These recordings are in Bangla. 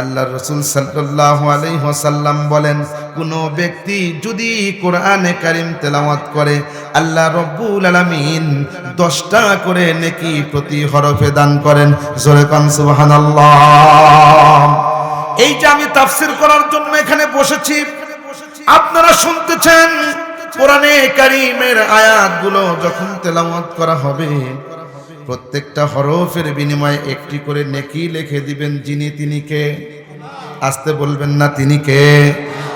আল্লাহ রসুল সাল্লাহ আলাইসাল্লাম বলেন, কোনো ব্যক্তি যদি কোরআনে কারিম তেলাওয়াত করে, আল্লাহ রব্বুল আলমিন দশটা করে নেকি প্রতি হরফে দান করেন। জোরে কান এই যে আমি তাফসির করার জন্য এখানে বসেছি, আপনারা শুনতেছেন কোরআনে কারিমের আয়াতগুলো যখন তেলাওয়াত করা হবে প্রত্যেকটা হরফের বিনিময়ে একটি করে নেকি লিখে দিবেন যিনি তিনি কে? আসতে বলবেন না, তিনি কে?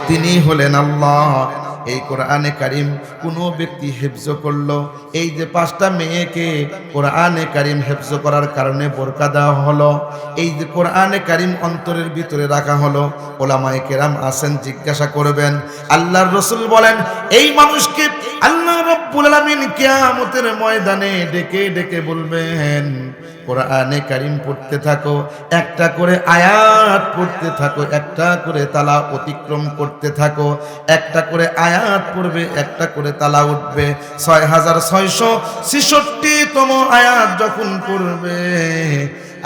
তিনি হলেন আল্লাহ। এই কোরআনে কারিম কোনো ব্যক্তি হেফজ করল। এই যে পাঁচটা মেয়েকে কোরআনে কারিম হেফজ করার কারণে বোরকা দেওয়া হলো, এই যে কোরআনে কারিম অন্তরের ভিতরে রাখা হলো, ওলামায়ে কেরাম আসেন, জিজ্ঞাসা করবেন, আল্লাহর রসুল বলেন, এই মানুষকে আল্লাহ রব্বুল আলামিন কিয়ামতের ময়দানে ডেকে ডেকে বলবেন, কোরআনে কারিম পড়তে থাকো, একটা করে আয়াত পড়তে থাকো, একটা করে তালা অতিক্রম করতে থাকো, একটা করে আয়াত পড়বে, একটা করে তালা উঠবে। ছয় হাজার ছয়শো ছেষট্টিতম আয়াত যখন পড়বে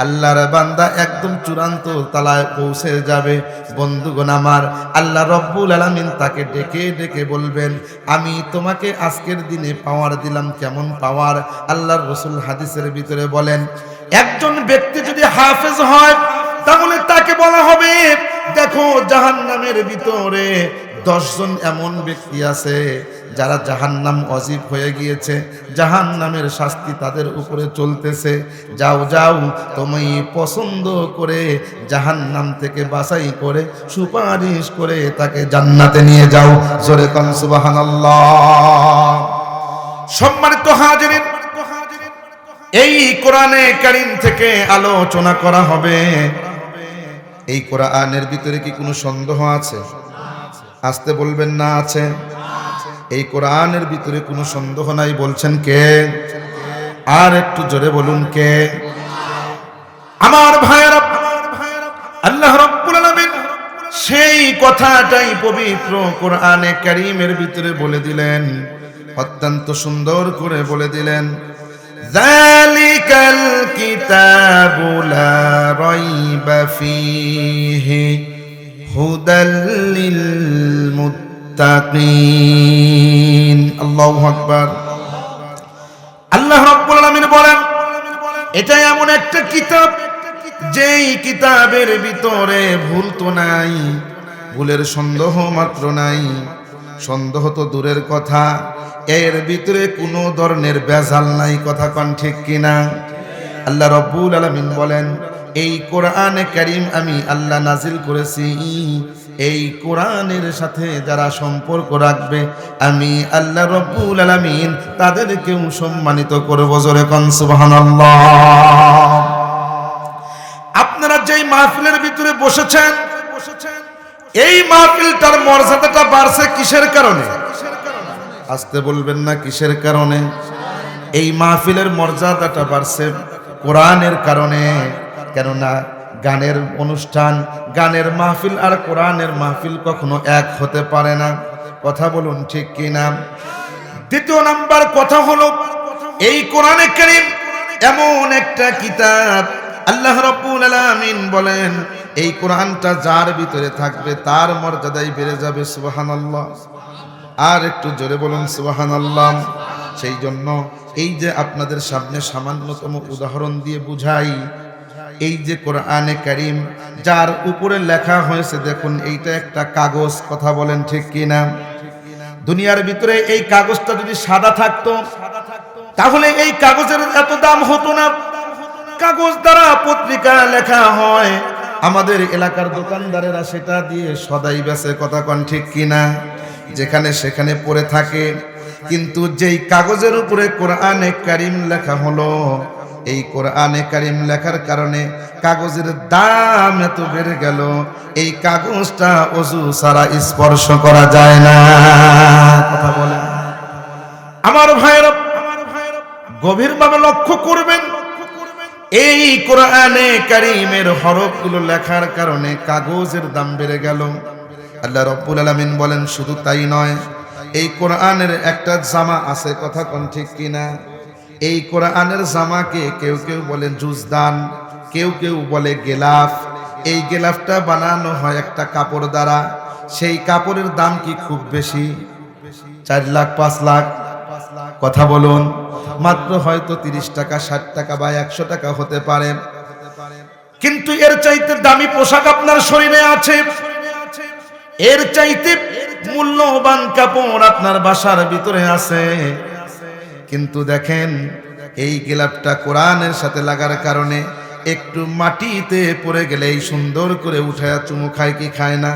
আল্লাহর বান্দা একদম চূড়ান্ত তালায় পৌঁছে যাবে। বন্ধুগণ আমার, আল্লাহ রব্বুল আলামিন তাকে ডেকে ডেকে বলবেন, আমি তোমাকে আজকের দিনে পাওয়ার দিলাম কেমন পাওয়ার? আল্লাহর রসুল হাদিসের ভিতরে বলেন, একজন ব্যক্তি যদি হাফেজ হয়, তাহলে তাকে বলা হবে, দেখো জাহান্নামের ভিতরে দশজন এমন ব্যক্তি আছে যারা জাহান্নাম অজীব হয়ে গিয়েছে, জাহান্নামের শাস্তি তাদের উপরে চলতেছে। যাও যাও তুমি পছন্দ করে জাহান্নাম থেকে বাছাই করে, সুপারিশ করে তাকে জান্নাতে নিয়ে যাও। জোরে কন, সুবহানাল্লাহ। সম্মানিত হাজিরিন, এই কোরআনে কারিম থেকে আলোচনা করা হবে। এই কোরআনের ভিতরে কি কোনো সন্দেহ আছে? আসতে বলবেন না আছে? এই কোরআনের ভিতরে কোনো সন্দেহ নাই, বলছেন কে? আর একটু জোরে বলুন কে? আমার ভাইয়েরা আল্লাহ রব্বুল আলামিন সেই কথাটাই পবিত্র কোরআনে কারীমের ভিতরে বলে দিলেন, অত্যন্ত সুন্দর করে বলে দিলেন জালিকাল কিতাবু লা রাইবা ফীহি হুদাল লিল মুত্তাকিন। আল্লাহু আকবার। আল্লাহ রাব্বুল আলামিন বলেন, এটা এমন একটা কিতাব যেই কিতাবের ভিতরে ভুল তো নাই, ভুলের সন্দেহ মাত্র নাই। সন্দেহ তো দূরের কথা, এর ভিতরে কোনো ধরনের বেজাল নাই, কথা কন ঠিক কিনা? আল্লাহ রব্বুল আলমিন বলেন, এই কোরআনে করিম আমি আল্লাহ নাজিল করেছি। এই কোরআনের সাথে যারা সম্পর্ক রাখবে, আমি আল্লাহ রব্বুল আলামিন তাদেরকেও সম্মানিত করব জোরে কন, সুবহানাল্লাহ। আপনারা যেই মাহফিলের ভিতরে বসেছেন, এই মাহফিলটার মর্যাদাটা বাড়ছে কিসের কারণে? আসতে বলবেন না কিসের কারণে? এই মাহফিলের মর্যাদাটা বাড়ছে কোরআনের কারণে। কেননা গানের অনুষ্ঠান, গানের মাহফিল আর কোরআনের মাহফিল কখনো এক হতে পারে না। কথা বলুন ঠিক কি না দ্বিতীয় নাম্বার কথা হলো, এই কোরআনে কারীম এমন একটা কিতাব আল্লাহ রাব্বুল আলামিন বলেন, এই কোরআনটা যার ভিতরে থাকবে তার মর্যাদাই বেড়ে যাবে, সুবহানাল্লাহ। আর একটু জোরে বলুন, সুবহানাল্লাহ। সেই জন্য এই যে আপনাদের সামনে সামান্যতম উদাহরণ দিয়ে বুঝাই এই যে কোরআনে কারিম, যার উপরে লেখা হয়েছে, দেখুন, এইটা একটা কাগজ, কথা বলেন ঠিক কিনা? দুনিয়ার ভিতরে এই কাগজটা যদি সাদা থাকতো, তাহলে এই কাগজের এত দাম হতো না। কাগজ দ্বারা পত্রিকা লেখা হয়, আমাদের এলাকার দোকানদারেরা সেটা দিয়ে সদাই বেচে, কথা কন ঠিক কিনা? যেখানে সেখানে পড়ে থাকে, কিন্তু যেই কাগজের উপরে কোরআনে কারিম লেখা হলো এই কোরআনে কারিম লেখার কারণে কাগজের দাম এত বেড়ে গেল। এই কাগজটা অজু সারা স্পর্শ করা যায় না। কথা বলেন। আমার ভাইয়েরা, গভীরভাবে লক্ষ্য করবেন, এই কোরআনে কারিমের হরফগুলো লেখার কারণে কাগজের দাম বেড়ে গেল। আল্লাহ রব্বুল আলামিন বলেন, শুধু তাই নয়, এই কোরআনের একটা জামা আছে, কথা কোন ঠিক কিনা? এই কোরআনের জামাকে কেউ কেউ বলে জুজদান, কেউ কেউ বলে গেলাফ। এই গেলাফটা বানানো হয় একটা কাপড় দ্বারা। সেই কাপড়ের দাম কি খুব বেশি? চার লাখ, পাঁচ লাখ? কথা বলুন। মাত্র হয়তো তিরিশ টাকা, ষাট টাকা বা একশো টাকা হতে পারে। কিন্তু এর চাইতে দামি পোশাক আপনার শরীরে আছে। এর চাইতে মূল্যবান কাপড় আপনার বাসার ভিতরে আছে। কিন্তু দেখেন, এই গেলাপটা কোরআনের সাথে লাগার কারণে একটু মাটিতে পড়ে গেলে এই সুন্দর করে উঠায়া চুমু খায় কি খায় না?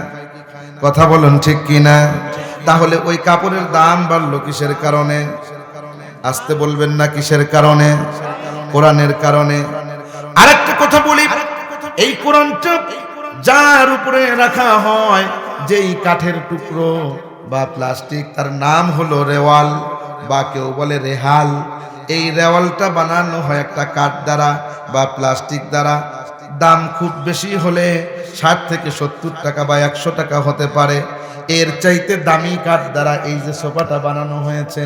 কথা বলুন ঠিক কি না? তাহলে ওই কাপড়ের দাম বাড়লো কিসের কারণে? আসতে বলবেন না কিসের কারণে? কোরআনের কারণে। আরেকটা কথা বলি, এই কোরআনটা যার উপরে রাখা হয়, যেই কাঠের টুকরো বা প্লাস্টিক, তার নাম হলো রেওয়াল। বা কেউ বলে রেহাল, এই রেওয়ালটা বানানো হয় একটা কাঠ দ্বারা বা প্লাস্টিক দ্বারা। দাম খুব বেশি হলে ষাট থেকে সত্তর টাকা বা একশো টাকা হতে পারে। এর চাইতে দামি কাঠ দ্বারা এই যে সোফাটা বানানো হয়েছে,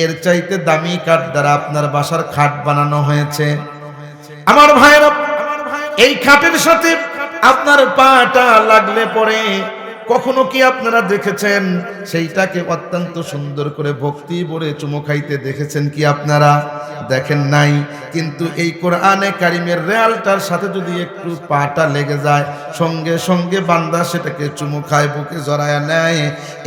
এর চাইতে দামি কাঠ দ্বারা আপনার বাসার খাট বানানো হয়েছে। আমার ভাইয়েরা, এই খাটের সাথে আপনার পাটা লাগলে পরে কখনো কি আপনারা দেখেছেন? সেইটাকে অত্যন্ত সুন্দর করে ভক্তি ভরে চুমো খাইতে দেখেছেন কি আপনারা? দেখেন নাই। কিন্তু এই কোরআনে কারিমের রেয়ালটার সাথে যদি একটু পাটা লেগে যায়, সঙ্গে সঙ্গে বান্দা সেটাকে চুমু খায়, বুকে জড়ায় নেয়।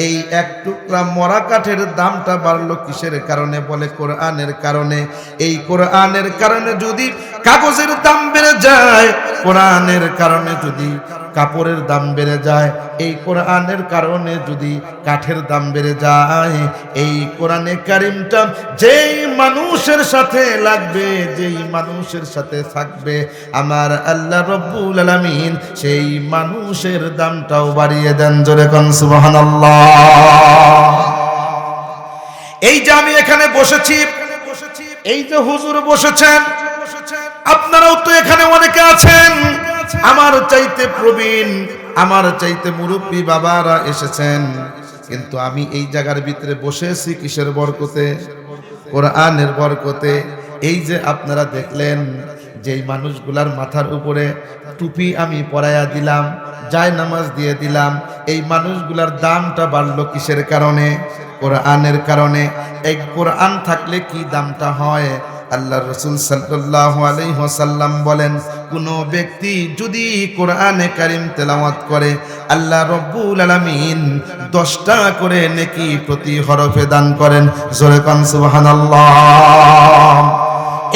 এই এক টুকরা মরা কাঠের দামটা বাড়লো কিসের কারণে? বলে কোরআনের কারণে। এই কোরআনের কারণে যদি কাগজের দাম বেড়ে যায়, কোরআনের কারণে যদি কাপড়ের দাম বেড়ে যায়। এই কোরআনের কারণে যদি কাঠের দাম বেড়ে যায়, এই কোরআনে কারিমটা যেই মানুষের সাথে লাগবে, যেই মানুষের সাথে থাকবে, আমার আল্লাহ রব্বুল আলামিন সেই মানুষের দামটাও বাড়িয়ে দেন জোরে কন সুবহানাল্লাহ। এই যে আমি এখানে বসেছি, এই যে হুজুর বসেছেন, আপনারাও তো এখানে অনেকে আছেন। আমার চাইতে প্রবীণ, আমার চাইতে মুরব্বী বাবারা এসেছেন। কিন্তু আমি এই জায়গার ভিতরে বসেছি কিসের বরকতে? কোরআনের বরকতে। এই যে আপনারা দেখলেন, যেই মানুষগুলার মাথার উপরে টুপি আমি পরাইয়া দিলাম, যায় নামাজ দিয়ে দিলাম, এই মানুষগুলার দামটা বাড়লো কিসের কারণে? কোরআনের কারণে। এই কোরআন থাকলে কি দামটা হয়? আল্লাহ রসুল সাল্লাহ আলাইসাল্লাম বলেন, কোনো ব্যক্তি যদি কোরআনে কারিম তেলাওয়াত করে, আল্লাহ রব্বুল আলমিন দশটা করে নেকি প্রতি হরফে দান করেন। জোরে কান, সুবহানাল্লাহ।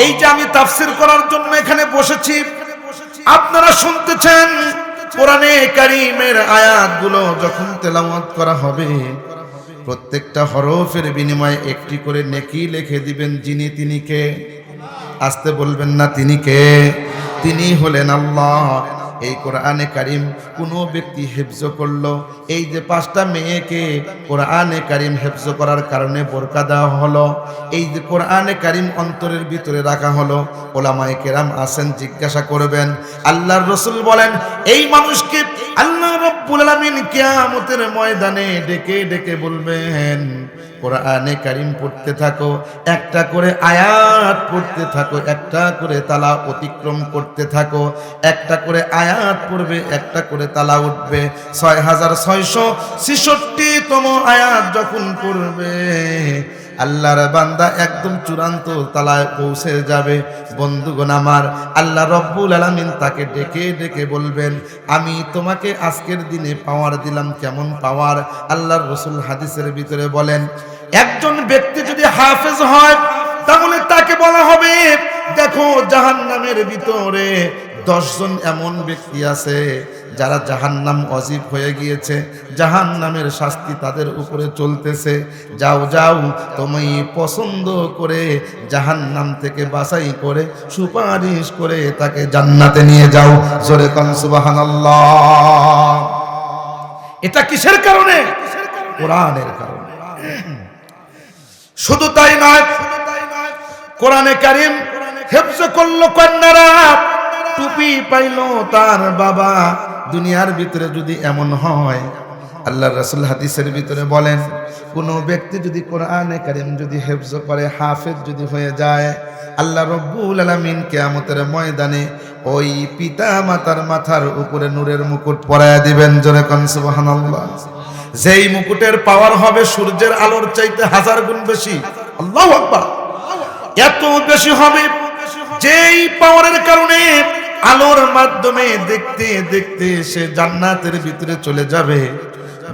এই যে আমি তাফসির করার জন্য এখানে বসেছি, আপনারা শুনতেছেন কোরআনে কারিমের আয়াতগুলো যখন তেলাওয়াত করা হবে প্রত্যেকটা হরফের বিনিময়ে একটি করে নেকি লিখে দিবেন যিনি তিনি কে? আসতে বলবেন না, তিনি কে? তিনি হলেন আল্লাহ। এই কোরআনে কারিম কোনো ব্যক্তি হেফজ করল। এই যে পাঁচটা মেয়েকে কোরআনে কারিম হেফজ করার কারণে বোরকা দেওয়া হলো, এই যে কোরআনে কারিম অন্তরের ভিতরে রাখা হলো, ওলামায়ে কেরাম আসেন, জিজ্ঞাসা করবেন, আল্লাহর রসুল বলেন, এই মানুষকে আল্লাহ রব্বুল আলামিন কিয়ামতের ময়দানে ডেকে ডেকে বলবেন, কোরআনে কারিম পড়তে থাকো, একটা করে আয়াত পড়তে থাকো, একটা করে তালা অতিক্রম করতে থাকো, একটা করে আয়াত পড়বে, একটা করে তালা উঠবে। ছয় হাজার আয়াত যখন পড়বে, আল্লাহর বান্দা একদম চূড়ান্ত তালায় পৌঁছে যাবে। বন্ধুগণ আমার, আল্লাহ রব্বুল আলামিন তাকে ডেকে ডেকে বলবেন, আমি তোমাকে আজকের দিনে পাওয়ার দিলাম কেমন পাওয়ার? আল্লাহর রসুল হাদিসের ভিতরে বলেন, একজন ব্যক্তি যদি হাফেজ হয়, তাহলে তাকে বলা হবে, দেখো জাহান্নামের ভিতরে দশজন এমন ব্যক্তি আছে যারা জাহান্নাম অজীব হয়ে গিয়েছে। জাহান্নামের শাস্তি তাদের উপরে চলতেছে। যাও যাও, তুমি পছন্দ করে জাহান্নাম থেকে বাছাই করে, সুপারিশ করে তাকে জান্নাতে নিয়ে যাও। জোরে কন, সুবহানাল্লাহ। এটা কিসের কারণে? কোরআনের কারণে। শুধু তাই নয়, কোরআনে কারিম হেফজ করল কন্যারা। টুপি পাইলো তার বাবা। দুনিয়ার ভিতরে যদি এমন হয়, আল্লাহ রাসূল হাদিসের ভিতরে বলেন, কোনো ব্যক্তি যদি কোরআনে কারিম যদি হেফজ করে, হাফেজ যদি হয়ে যায়, আল্লাহ রব্বুল আলামিন কেয়ামতের ময়দানে ওই পিতা মাতার মাথার উপরে নূরের মুকুট পরায়া দিবেন, জোরে কোন সুবহানাল্লাহ। যেই মুকুটের পাওয়ার হবে সূর্যের আলোর চাইতে হাজার গুণ বেশি। আল্লাহ এত বেশি হবে, যেই পাওয়ারের কারণে আলোর মাধ্যমে দেখতে দেখতে সে জান্নাতের ভিতরে চলে যাবে।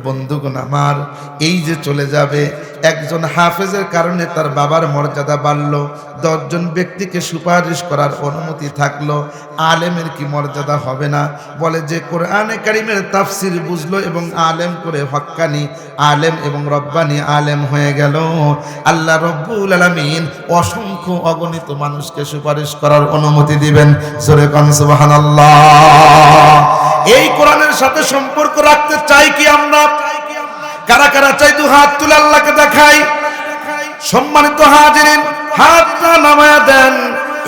বন্ধুগণ আমার, এই যে চলে যাবে, একজন হাফেজের কারণে তার বাবার মর্যাদা বাড়ল, দশজন ব্যক্তিকে সুপারিশ করার অনুমতি থাকল, আলেমের কি মর্যাদা হবে না? বলে যে, কোরআনে কারিমের তাফসির বুঝলো এবং আলেম করে হক্কানি আলেম এবং রব্বানি আলেম হয়ে গেল। আল্লাহ রব্বুল আলামিন অসংখ্য অগণিত মানুষকে সুপারিশ করার অনুমতি দিবেন। জোরে কন সুবহানাল্লাহ। এই কোরআনের সাথে সম্পর্ক রাখতে চাই কি আমরা? কারা কারা চাই দু হাত তুলে আল্লাহকে দেখাই? সম্মানিত হাজিরিন, হাতটা নামায়া দেন।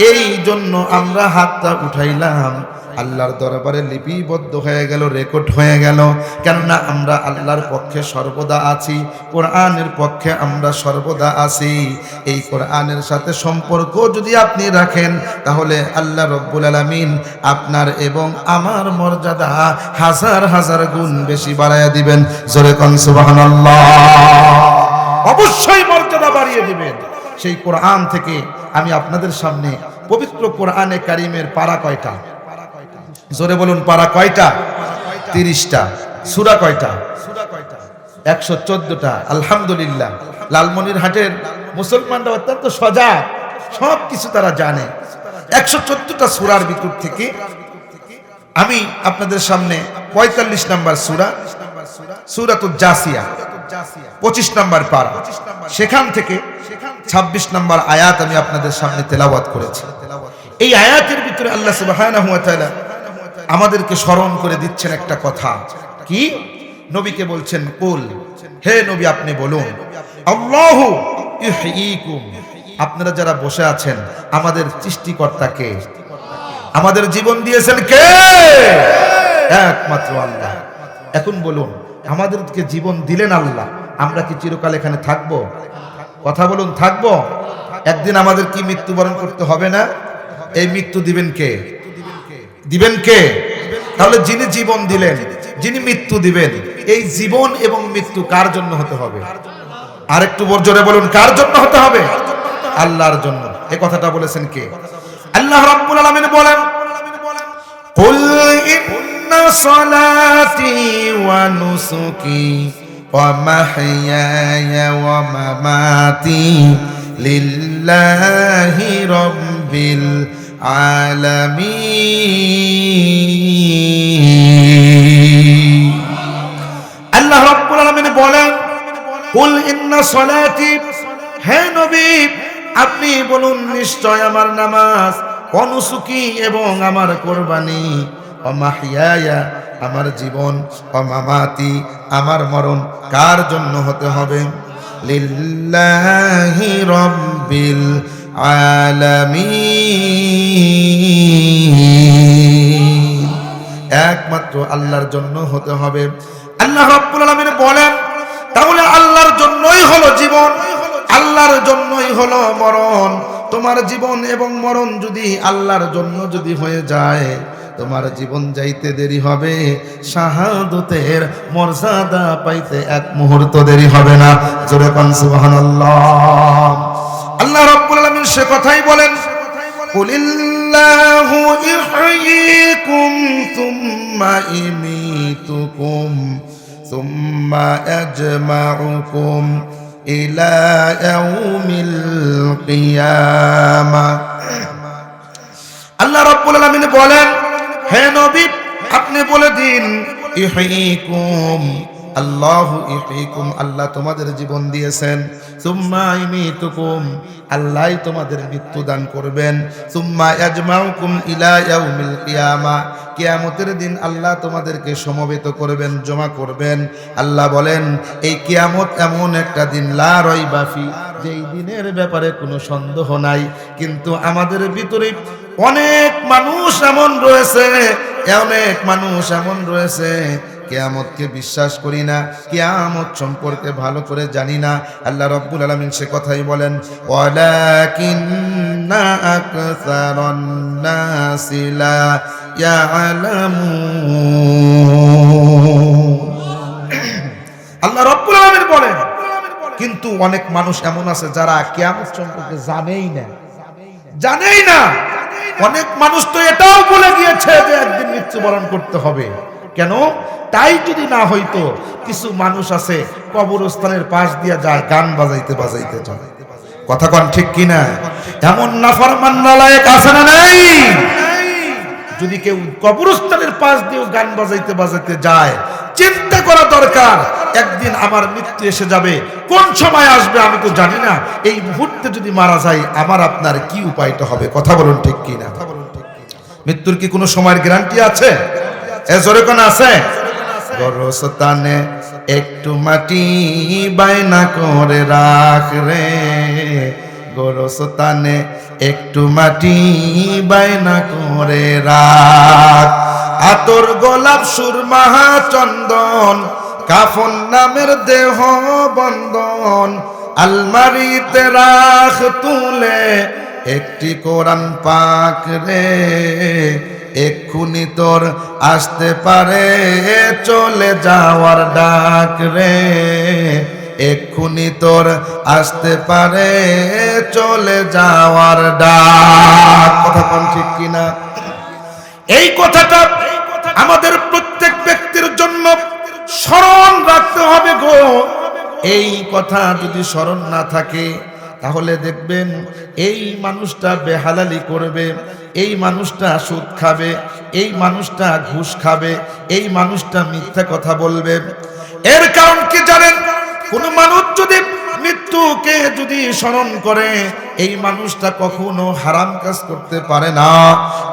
এই জন্য আমরা হাতটা উঠাইলাম। আল্লাহর দরবারে লিপিবদ্ধ হয়ে গেল, রেকর্ড হয়ে গেল। কেননা আমরা আল্লাহর পক্ষে সর্বদা আছি, কোরআনের পক্ষে আমরা সর্বদা আছি। এই কোরআনের সাথে সম্পর্ক যদি আপনি রাখেন, তাহলে আল্লাহ রব্বুল আলামিন আপনার এবং আমার মর্যাদা হাজার হাজার গুণ বেশি বাড়াইয়া দিবেন। জোরে অবশ্যই মর্যাদা বাড়িয়ে দিবেন। সেই কোরআন থেকে আমি আপনাদের সামনে পবিত্র কোরআনে কারিমের পারা কয়টা? জোরে বলুন, পারা কয়টা? তিরিশটা। সুরা কয়টা? একশো চোদ্দটা। আলহামদুলিল্লাহ। লালমনির হাটের মুসলমানরা অত্যন্ত সজাগ। সব কিছু তারা জানে। একশো চোদ্দটা সুরার ভিতর থেকে আমি আপনাদের সামনে পঁয়তাল্লিশ নাম্বার সুরা সুরাত জাসিয়া, পঁচিশ নাম্বার পারা। সেখান থেকে ছাব্বিশ নাম্বার আয়াত আমি আপনাদের সামনে তেলাওয়াত করেছি। এই আয়াতের ভিতরে আল্লাহ তাআলা আমাদেরকে স্মরণ করে দিচ্ছেন একটা কথা। কি? নবীকে বলছেন, কুল, হে নবী, আপনি বলুন আপনারা যারা বসে আছেন, আমাদের সৃষ্টিকর্তাকে, আমাদের জীবন দিয়েছেন কে? একমাত্র আল্লাহ। এখন বলুন, আমাদেরকে জীবন দিলেন আল্লাহ, আমরা কি চিরকাল এখানে থাকব? কথা বলুন, থাকব? একদিন আমাদের কি মৃত্যুবরণ করতে হবে না? এই মৃত্যু দিবেন কে? দিবেন কে? তাহলে যিনি জীবন দিলেন, যিনি মৃত্যু দিবেন, এই জীবন এবং মৃত্যু কার জন্য হতে হবে? আর একটু জোরে বলুন, কার জন্য হতে হবে? আল্লাহর জন্য। এই কথাটা বলেছেন কে? আল্লাহ রাব্বুল আলামিন বলেন, কুল ইন্না সালাতি ওয়া নুসুকি ওয়া মাহইয়ায়া ওয়া মামাতি লিল্লাহি রাব্বিল আলামিন। আল্লাহ রাব্বুল আলামিন বলেন, কুল ইন্না সলাতি হে নবী, আপনি বলুন, নিশ্চয় আমার নামাজ অনুসুকি এবং আমার কোরবানি। অমাহিয়ায়া, আমার জীবন অমামাতি, আমার মরণ কার জন্য হতে হবে? লিল্লাহি রব্বিল আলামিন। একমাত্র আল্লাহর জন্য হতে হবে। আল্লাহ রাব্বুল আলামিন বলেন, তাহলে আল্লাহর জন্যই হলো জীবন, আল্লাহর জন্যই হলো মরণ। তোমার জীবন এবং মরণ যদি আল্লাহর জন্য যদি হয়ে যায়, তোমার জীবন যাইতে দেরি হবে, শাহাদতের মর্যাদা পাইতে এক মুহূর্ত দেরি হবে না। জোরে কান সুবহানাল্লাহ। আল্লাহ রাব্বুল আলামিন সে কথাই বলেন কুলিল্লাহু ইহয়িকুম সুম্মা ইমিতুকুম সুম্মা আজমাউকুম ইলা ইয়াউমিল কিয়ামা আল্লাহ রাব্বুল আলামিন বলেন, হে নবী, আপনি বলে দিন, ইহয়িকুম আল্লাহু ইহয়িকুম আল্লাহ তোমাদের জীবন দিয়েছেন। সুম্মা ইমিতুকুম আল্লাহই তোমাদের মৃত্যু দান করবেন। সুম্মা ইয়াজমাউকুম ইলা ইয়াউমিল কিয়ামা, কিয়ামতের দিন আল্লাহ তোমাদেরকে সমবেত করবেন, জমা করবেন। আল্লাহ বলেন, এই কিয়ামত এমন একটা দিন, লা রইবা ফি, যেই দিনের ব্যাপারে কোনো সন্দেহ নাই। কিন্তু আমাদের ভিতরে অনেক মানুষ এমন রয়েছে, অনেক মানুষ এমন রয়েছে কেয়ামতকে বিশ্বাস করি না, কেয়ামত সম্পর্কে ভালো করে জানি না। আল্লাহ রব্বুল আলমিন সে কথাই বলেন আল্লাহ রব্বুল আলামিন বলেন, কিন্তু অনেক মানুষ এমন আছে যারা কেয়ামত সম্পর্কে জানেই না। জানেই না। অনেক মানুষ তো এটাও বলে গিয়েছে যে একদিন মৃত্যুবরণ করতে হবে। কেন? তাই যদি না হইতো, কিছু মানুষ আছে কবরস্থানের পাশ দিয়া যায়, গান বাজাইতে বাজাইতে যায় কথা কন ঠিক কিনা? এমন নাফরমান নালায়েক আছে না নাই? যদি কেউ কবরস্থানের পাশ দিয়েও গান বাজাইতে বাজাইতে যায়, চিন্তা করা দরকার, একদিন আমার মৃত্যু এসে যাবে। কোন সময় আসবে আমি তো জানি না। এই মুহূর্তে যদি মারা যায়, আমার আপনার কি উপায়টা হবে? কথা বলুন ঠিক কি না মৃত্যুর কি কোনো সময়ের গ্যারান্টি আছে? জোরে কোন আছে? গরস্থানে একটু মাটি বাইনা করে রাখ রে। গোরস্থানে একটু মাটি বাইনা করে রাখ। আতর গোলাপ সুরমাহা চন্দন, কাফন নামের দেহ বন্দন আলমারিতে রাখ তুলে একটি কোরআন পাক রে। এক্ষুনি তোর আসতে পারে, চলে যাওয়ার ডাক রে। এক্ষুনি তোর আসতে পারে, চলে যাওয়ার ডাক। কথা কোন ঠিক কিনা? এই কথাটা আমাদের প্রত্যেক ব্যক্তির জন্য স্মরণ রাখতে হবে গো। এই কথা যদি স্মরণ না থাকে, তাহলে দেখবেন এই মানুষটা বেহালালি করবে। এই মানুষটা সুদ খাবে, এই মানুষটা ঘুষ খাবে, এই মানুষটা মিথ্যা কথা বলবে। এর কারণ কি জানেন? কোন মানুষ যদি মৃত্যুকে যদি স্মরণ করে, এই মানুষটা কখনো হারাম কাজ করতে পারে না,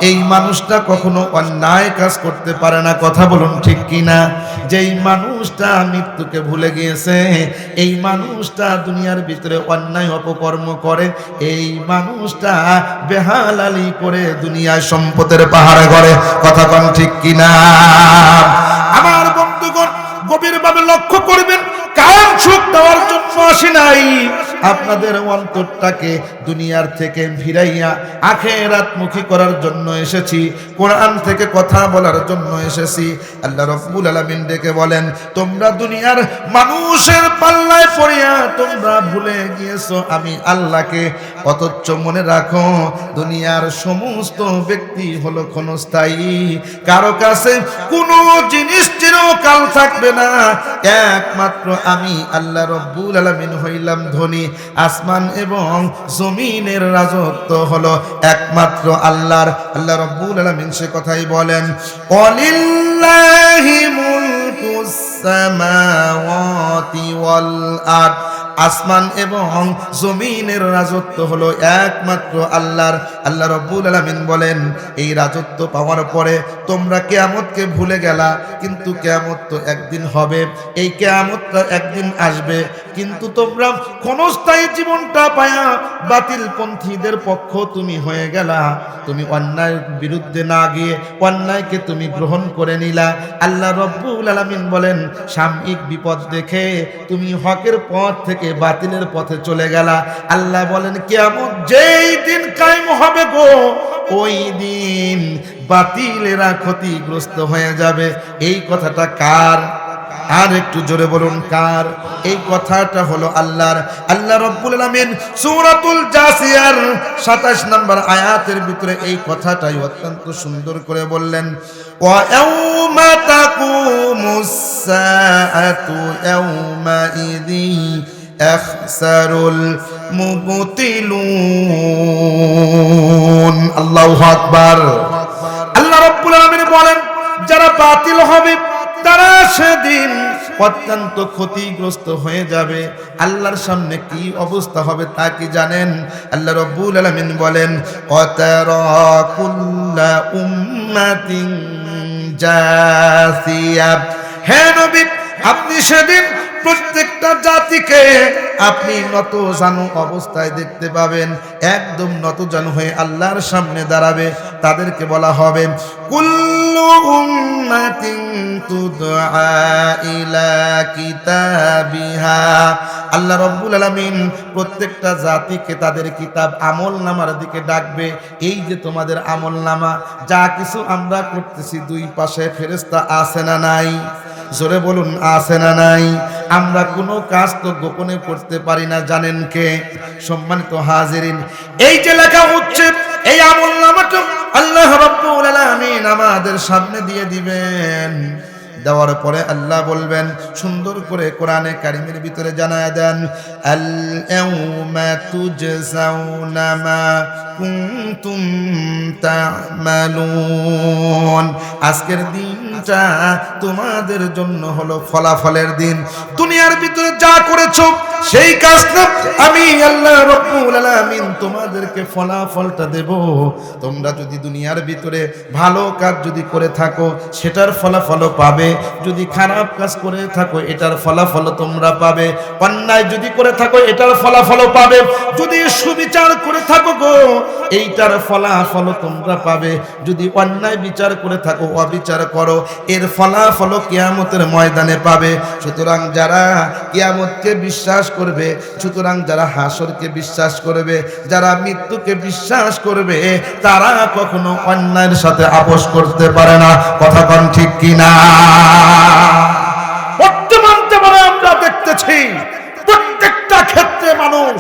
এই মানুষটা কখনো অন্যায় কাজ করতে পারে না। কথা বলুন ঠিক কিনা? যেই মানুষটা মৃত্যুকে ভুলে গিয়েছে, এই মানুষটা দুনিয়ার ভিতরে অন্যায় অপকর্ম করে, এই মানুষটা বেহালালি করে দুনিয়ায় সম্পদের পাহাড়ে ঘরে কথা কন ঠিক কিনা? আমার বন্ধুগণ, গভীরভাবে লক্ষ্য করবেন কারণ সুখ দেওয়ার জন্য আসি নাই। আপনাদের অন্তরটাকে দুনিয়ার থেকে ফিরাইয়া আখেরাত মুখী করার জন্য এসেছি, কোরআন থেকে কথা বলার জন্য এসেছি। আল্লাহ রব্বুল আলামিন ডেকে বলেন, তোমরা দুনিয়ার মানুষের পাল্লায় পড়িয়া তোমরা ভুলে গিয়েছো, আমি আল্লাহকে অথচ মনে রাখো, দুনিয়ার সমস্ত ব্যক্তি হলো ক্ষণস্থায়ী। কারও কাছে কোনো জিনিস চিরকাল থাকবে না। একমাত্র আমি আল্লাহ রব্বুল আলামিন হইলাম ধনী। আসমান এবং জমিনের রাজত্ব হলো একমাত্র আল্লাহর। আল্লাহ রব্বুল আলমিন সে কথাই বলেন, অলিল্লাহি মুলকুস সামাওয়াতি ওয়াল আরদ। আসমান এবং জমিনের রাজত্ব হলো একমাত্র আল্লাহর। আল্লাহ রব্বুল আলামিন বলেন, এই রাজত্ব পাওয়ার পরে তোমরা কেয়ামতকে ভুলে গেলা, কিন্তু কেয়ামত তো একদিন হবে। এই কেয়ামতটা একদিন আসবে। কিন্তু তোমরা ক্ষণস্থায়ী জীবনটা পায়া বাতিল পন্থীদের পক্ষ তুমি হয়ে গেলা। তুমি অন্যায়ের বিরুদ্ধে না গিয়ে অন্যায়কে তুমি গ্রহণ করে নিলা। আল্লাহ রব্বুল আলামিন বলেন, সাময়িক বিপদ দেখে তুমি হকের পথ থেকে বাতিলের পথে চলে গেলা। আল্লাহ বলেন কেমন যেই দিন কায়েম হবে গো, ওই দিন বাতিলেরা ক্ষতিগ্রস্ত হয়ে যাবে। এই কথাটা কার? আর একটু জোরে বলুন, কার? এই কথাটা হলো আল্লাহর। আল্লাহ রব্বুল আলামিন সূরাতুল জাসিয়ার 27 নম্বর আয়াতের ভিতরে এই কথাটাই অত্যন্ত সুন্দর করে বললেন, ওয়া ইয়াউমা তাকুমুস সাআতু ইয়াউমা ইযি আখসারুল মুবতিলুন আল্লাহু আকবার আল্লাহ রাব্বুল আলামিন বলেন যারা বাতিল হবে, তারা সেদিন অত্যন্ত ক্ষতিগ্রস্ত হয়ে যাবে। আল্লাহর সামনে কি অবস্থা হবে তা কি জানেন? আল্লাহ রব্বুল আলামিন বলেন হে নবী, আপনি সেদিন প্রত্যেকটা জাতিকে আপনি নত জানু অবস্থায় দেখতে পাবেন। একদম নত জানু হয়ে আল্লাহর সামনে দাঁড়াবে। তাদেরকে বলা হবে আল্লাহ রব্বুল আলামিন প্রত্যেকটা জাতিকে তাদের কিতাব আমল নামার দিকে ডাকবে। এই যে তোমাদের আমল নামা, যা কিছু আমরা করতেছি দুই পাশে ফেরেস্তা আছে না নাই? জোরে বলুন, আছে না নাই? আমরা কোনো কাজ তো গোপনে করতে পারি না, জানেন কে? সম্মানিত হাজিরিন, এই যে লেখা হচ্ছে, এই আমল নামাটা আল্লাহ রাব্বুল আলামিন আমাদের সামনে দিয়ে দিবেন। দেওয়ার পরে আল্লাহ বলবেন, সুন্দর করে কোরআনে কারিমের ভিতরে জানায় দেন, আল ইয়াউমা তুজজাউনা মা কুনতুম তা'মালুন। আজকের দিনটা তোমাদের জন্য হলো ফলাফলের দিন। দুনিয়ার ভিতরে যা করেছ, সেই কাজটা আমি আল্লাহ রব্বুল আলামিন তোমাদেরকে ফলাফলটা দেব। তোমরা যদি দুনিয়ার ভিতরে ভালো কাজ যদি করে থাকো, সেটার ফলাফল পাবে। যদি খারাপ কাজ করে থাকো, এটার ফলাফল তোমরা পাবে। অন্যায় যদি করে থাকো, এটার ফলাফল পাবে। যদি সুবিচার করে থাকো গো, এইটার ফলাফল তোমরা পাবে। যদি অন্যায় বিচার করে থাকো, অবিচার করো এর ফলাফল কিয়ামতের ময়দানে পাবে। সুতরাং যারা কিয়ামতকে বিশ্বাস করবে, সুতরাং যারা হাসরকে বিশ্বাস করবে, যারা মৃত্যুকে বিশ্বাস করবে, তারা কখনো অন্যায়ের সাথে আপোষ করতে পারে না। কথা কন ঠিক কিনা? বর্তমান জীবনে আমরা দেখতেছি, প্রত্যেকটা ক্ষেত্রে মানুষ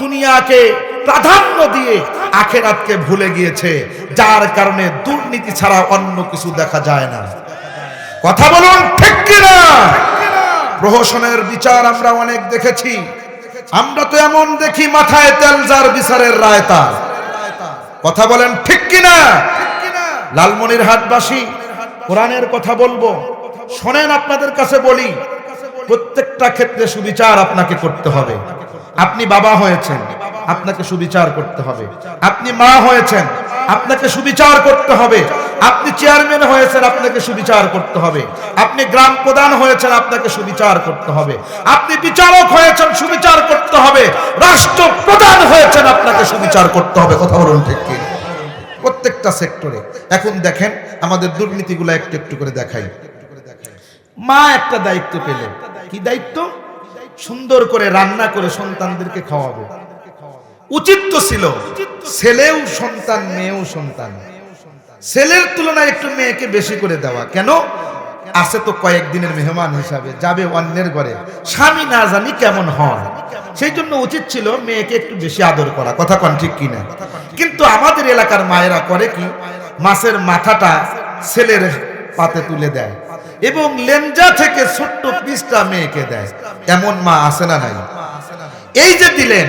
দুনিয়াকে প্রাধান্য দিয়ে আখেরাতকে ভুলে গিয়েছে, যার কারণে দুর্নীতি ছাড়া অন্য কিছু দেখা যায় না। কথা বলুন, ঠিক কিনা? প্রহসনের বিচার আমরা অনেক দেখেছি। আমরা তো এমন দেখি মাথায় তেল যার বিচারের রায় তার। কথা বলেন, ঠিক কিনা? লালমনির হাটবাসী কোরআনের কথা বলব। শোনেন, আপনাদের কাছে বলি, প্রত্যেকটা ক্ষেত্রে সুবিচার আপনাকে করতে হবে। আপনি বাবা হয়েছেন, আপনাকে সুবিচার করতে হবে। আপনি মা হয়েছেন আপনাকে সুবিচার করতে হবে। আপনি চেয়ারম্যান হয়েছেন, আপনাকে সুবিচার করতে হবে। আপনি গ্রাম প্রধান হয়েছেন, আপনাকে সুবিচার করতে হবে। আপনি বিচারক হয়েছেন, সুবিচার করতে হবে। রাষ্ট্র প্রধান হয়েছেন, আপনাকে সুবিচার করতে হবে। কথা বলুন ঠিক কি? প্রত্যেকটা সেক্টরে। এখন দেখেন, আমাদের দুর্নীতিগুলো একটু একটু করে দেখাই। মা একটা দায়িত্ব পেল কি দায়িত্ব? সুন্দর করে রান্না করে সন্তানদেরকে খাওয়াবে। উচিত তো ছিল। ছেলেও সন্তান মেয়েও সন্তান। ছেলের তুলনায় একটু মেয়েকে বেশি করে দেওয়া। কেন? আছে তো কয়েকদিনের মেহমান হিসাবে যাবে অন্যের ঘরে। স্বামী না জানি কেমন হয়। সেই জন্য উচিত ছিল মেয়েকে একটু বেশি আদর করা। কথা কন ঠিক কিনা? কিন্তু আমাদের এলাকার মায়েরা করে কি? মাছের মাথাটা ছেলের পাতে তুলে দেয় এবং লেঞ্জা থেকে ছোট্ট পিসটা মেয়েকে দেয়। এমন মা আছে না নাই? এই যে দিলেন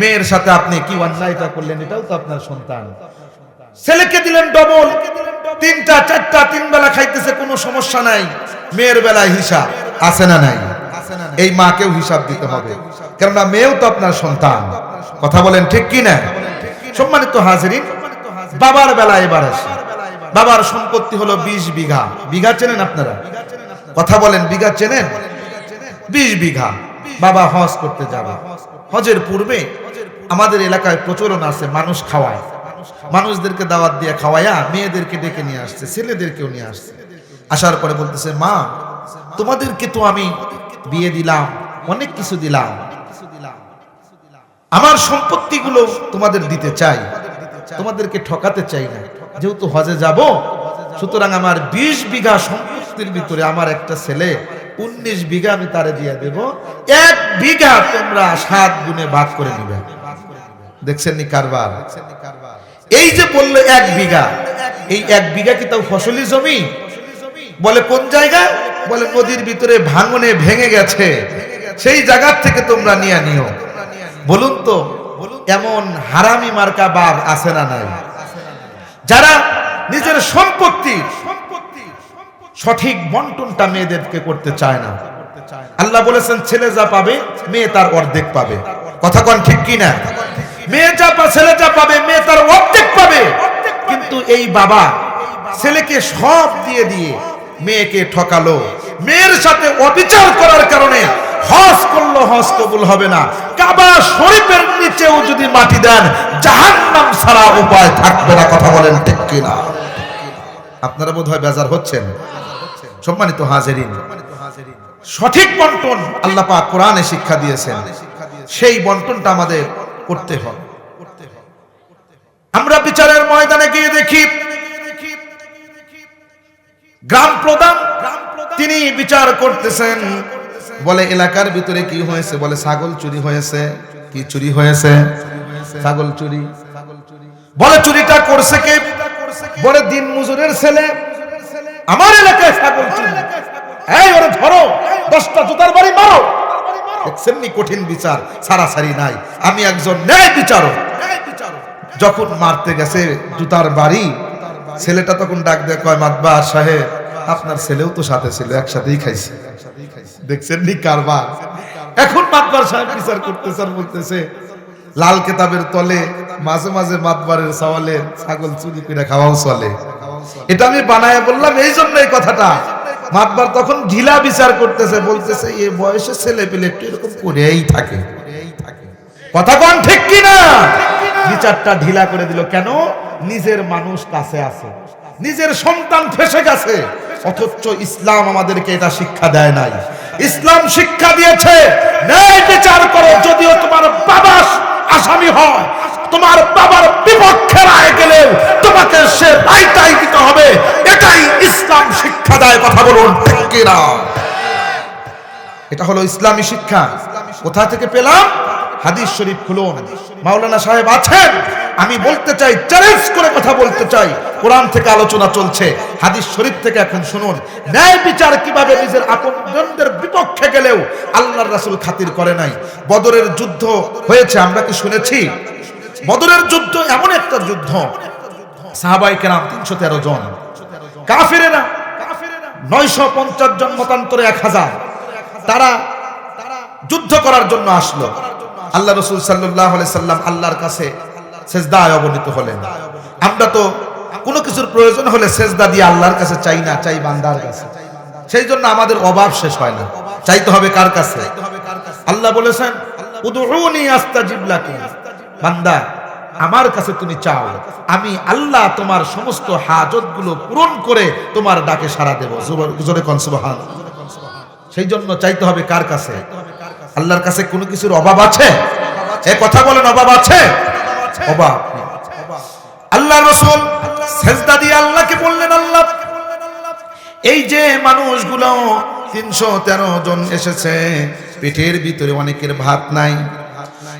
মেয়ের সাথে আপনি কি অন্যায়টা করলেন? এটাও তো আপনার সন্তান। ছেলেকে দিলেন ডবল তিনটা চারটা তিন বেলা খাইতেছে কোনো সমস্যা নাই। মেয়ের বেলায় হিসাব। আছে না নাই? এই মাকেও হিসাব দিতে হবে। কেননা মেয়েও তো আপনার সন্তান। কথা বলেন ঠিক কি না? সম্মানিত হাজিরিন বাবার বেলা এবার আসে। বাবার সম্পত্তি হলো বিশ বিঘা। বিঘা চেনেন আপনারা? কথা বলেন বিঘা চেনেন। বিশ বিঘা। বাবা হজ করতে যাবে। হজের পূর্বে আমাদের এলাকায় প্রচলন আছে মানুষ খাওয়ায়। মানুষদেরকে দাওয়াত দিয়ে খাওয়ায়া মেয়েদেরকে ডেকে নিয়ে আসছে, ছেলেদেরকেও নিয়ে আসছে। আসার পরে বলতেছে, মা, তোমাদেরকে তো আমি বিয়ে দিলাম, অনেক কিছু দিলাম। আমার সম্পত্তিগুলো তোমাদের দিতে চাই। তোমাদেরকে ঠকাতে চাই না। যেহেতু হজে যাব, সুতরাং আমার বিশ বিঘা সম্পত্তির ভিতরে আমার একটা ছেলে উনিশ বিঘা আমি তারে দিয়ে দেব। এক বিঘা তোমরা সাত গুণে ভাগ করে নিবে দেখছেন নি কারবার? এই যে বলল এক বিঘা, এই এক বিঘা কি তাও ফসলি জমি? বলে কোন জায়গা? বলে নদীর ভিতরে ভাঙনে ভেঙে গেছে। সেই জায়গার থেকে তোমরা নিয়ে নিও। বলুন তো, এমন হারামি মার্কা বাঘ আছে না নাই? যারা নিজের সম্পত্তি সঠিক বন্টনটা মেয়েদেরকে করতে চায় না। আল্লাহ বলেছেন, ছেলে যা পাবে, মেয়ে তার অর্ধেক পাবে। কথা কন ঠিক কি না মেয়ে যা পা ছেলে যা পাবে, মেয়ে তার অর্ধেক পাবে। কিন্তু এই বাবা ছেলেকে সব দিয়ে দিয়ে মেয়েকে ঠকালো। মেয়ের সাথে অবিচার করার কারণে হজ করল, হজ কবুল হবে না। কাবা শরীফের নিচেও যদি মাটি দেন, জাহান্নাম ছাড়া উপায় থাকবে না। কথা বলেন ঠিক কিনা? আপনারা বোধ হয় বেজার হচ্ছেন। সম্মানিত হাজেরিন, সঠিক বন্টন আল্লাহ পাক কোরআনে শিক্ষা দিয়েছেন। সেই বন্টনটা আমাদের করতে হবে। আমরা বিচারের ময়দানে গিয়ে দেখি, গ্রাম প্রধান তিনি বিচার করতেছেন। বলে, এলাকার ভিতরে কি হয়েছে? বলে, ছাগল চুরি হয়েছে। কি চুরি হয়েছে? ছাগল চুরি। বলে, চুরিটা করছে কে? বলে দিন মজুরের ছেলে আমার এলাকায় ছাগল চুরি এই ওরে ধরো দশটা জুতার বাড়ি মারো। দেখছেন কঠিন বিচার সারাসারি নাই। আমি একজন ন্যায় বিচারক। যখন মারতে গেছে জুতার বাড়ি ছেলেটা তখন ডাক দেয় কয় মাতবা সাহেব আপনার ছেলেও তো সাথে ছিল একসাথেই খাইছে। দেখছেন নি কারবার। এখন মাতবার সাহেব বিচার করতেছে আর বলতেছে লাল কেতাবের তলে মাঝে মাঝে মাতবারের সওয়ালে ছাগল চুরি করে খাওয়াও চলে। এটা আমি বানায় বললাম, এই জন্য এই কথাটা। মাতবার তখন ঢিলা বিচার করতেছে, বলতেছে, এ বয়সে ছেলে পেলে একটু এরকম করেই থাকে। কথা কোন ঠিক কিনা? বিচারটা ঢিলা করে দিল, কেন? নিজের মানুষ কাছে আছে। নিজের সন্তান ফেসে গেছে। অথচ ইসলাম আমাদেরকে এটা শিক্ষা দেয় নাই। ইসলাম শিক্ষা দিয়েছে। ন্যায় বিচার করো, যদিও তোমার বাবা আসামি হয়। তোমার বাবার বিপক্ষে রায় গেলে তোমাকে সে রায়টাই দিতে হবে। এটাই ইসলাম শিক্ষা দেয়, কথা বলুন এটা হলো ইসলামী শিক্ষা। কোথা থেকে পেলাম? হাদিস শরীফ খুলুন মাওলানা সাহেব আছেন। আমি বলতে চাই চ্যালেঞ্জ করে কথা বলতে চাই। কোরআন থেকে আলোচনা চলছে। হাদিস শরীফ থেকে এখন শুনুন। ন্যায় বিচার কীভাবে নিজের আপনজনদের বিপক্ষে গেলেও আল্লাহর রাসূল খাতির করে নাই। বদরের যুদ্ধ হয়েছে, আমরা কি শুনেছি? বদরের যুদ্ধ এমন একটা যুদ্ধ। সাহাবাই কেরাম তিনশো তেরো জন। কাফিরেরা নয়শো পঞ্চাশ জন মতান্তরে এক হাজার। তারা যুদ্ধ করার জন্য আসলো। আল্লাহ রসুল সাল্লাহ সাল্লাম আল্লাহর কাছে সেজদায় অবনীত হলেন। আমরা তো কোনো কিছুর প্রয়োজন হলে সেজদা দিয়ে আল্লাহর কাছে চাই না, চাই বান্দার কাছে। সেই জন্য আমাদের অভাব শেষ হয় না। চাইতে হবে কার কাছে? আল্লাহ বলেছেন বান্দা, আমার কাছে তুমি চাও, আমি আল্লাহ তোমার সমস্ত হাজতগুলো পূরণ করে তোমার ডাকে সাড়া দেবো। সেই জন্য চাইতে হবে কার কাছে? আল্লাহর কাছে কোনো কিছুর অভাব আছে? এ কথা বলেন, অভাব আছে? অভাব। আল্লাহ রসুল সেজদা দিয়ে আল্লাহকে বললেন, আল্লাহ, এই যে মানুষগুলো তিনশো তেরো জন এসেছে, পেটের ভিতরে অনেকের ভাত নাই,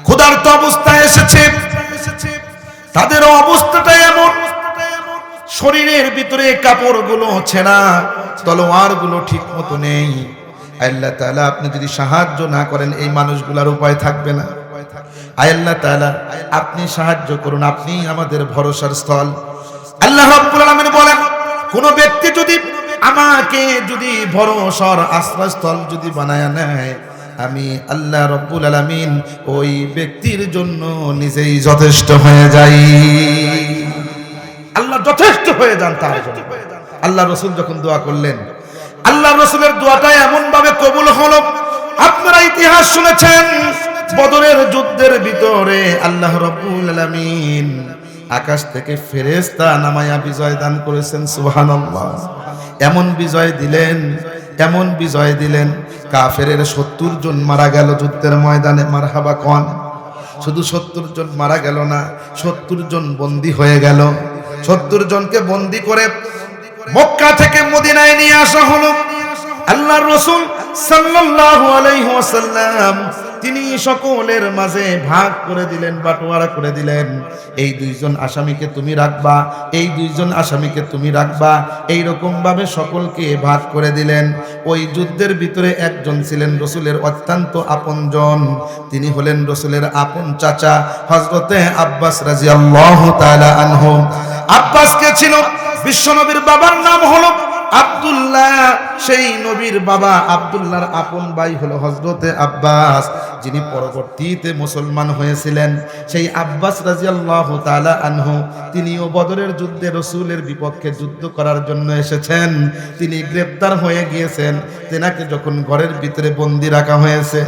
ক্ষুধার্ত অবস্থায় এসেছে, তাদের অবস্থাটা এমন, শরীরের ভিতরে কাপড়গুলো, ছেঁড়া তলোয়ারগুলো ঠিক মতো নেই। আল্লাহ তাআলা, আপনি যদি সাহায্য না করেন, এই মানুষগুলার উপায় থাকবে না। আল্লাহ তাআলা, আপনি সাহায্য করুন, আপনি আমাদের ভরসার স্থল। আল্লাহ রাব্বুল আলামিন বলেন, কোন ব্যক্তি যদি আমাকে যদি ভরসার আশ্রয়স্থল যদি বানায় নেয়, আমি আল্লাহ রব্বুল আলামিন ওই ব্যক্তির জন্য নিজেই যথেষ্ট হয়ে যাই। আল্লাহ যথেষ্ট হয়ে যান তার আল্লাহ রসুল যখন দোয়া করলেন আল্লাহ রসুলের দোয়াটা এমন ভাবে কবুল হলো। আপনারা ইতিহাস শুনেছেন, বদরের যুদ্ধের ভিতরে আল্লাহ রব্বুল আলামিন আকাশ থেকে ফেরেশতা নামায়া বিজয় দান করেছেন, সুবহানাল্লাহ। এমন বিজয় দিলেন, এমন বিজয় দিলেন, কাফেরের সত্তর জন মারা গেল যুদ্ধের ময়দানে, মারহাবা কন। শুধু সত্তর জন মারা গেল না, সত্তর জন বন্দী হয়ে গেল। সত্তর জনকে বন্দী করে মক্কা থেকে মদিনায় নিয়ে আসা হলো। আল্লাহর রসুল সাল্লাল্লাহু আলাইহি তিনি সকলের মাঝে ভাগ করে দিলেন, বাটোয়ারা করে দিলেন। এই দুইজন আসামিকে তুমি রাখবা, এই দুইজন আসামিকে তুমি রাখবা। এই ভাবে সকলকে ভাগ করে দিলেন। ওই যুদ্ধের ভিতরে একজন ছিলেন রসুলের অত্যন্ত আপনজন। তিনি হলেন রসুলের আপন চাচা হজরতে আব্বাস রাজিয়াল্লাহু তাআলা আনহু। আব্বাস কে ছিল বিশ্বনবীর বাবার নাম হলো আব্দুল্লাহ। সেই নবীর বাবা আব্দুল্লাহর আপন ভাই হলো হজরতে আব্বাস, যিনি পরবর্তীতে মুসলমান হয়েছিলেন। সেই আব্বাস রাজিয়াল্লাহু তাআলা আনহু, তিনিও বদরের যুদ্ধে রসুলের বিপক্ষে যুদ্ধ করার জন্য এসেছেন। তিনি গ্রেপ্তার হয়ে গিয়েছেন। তেনাকে যখন ঘরের ভিতরে বন্দি রাখা হয়েছে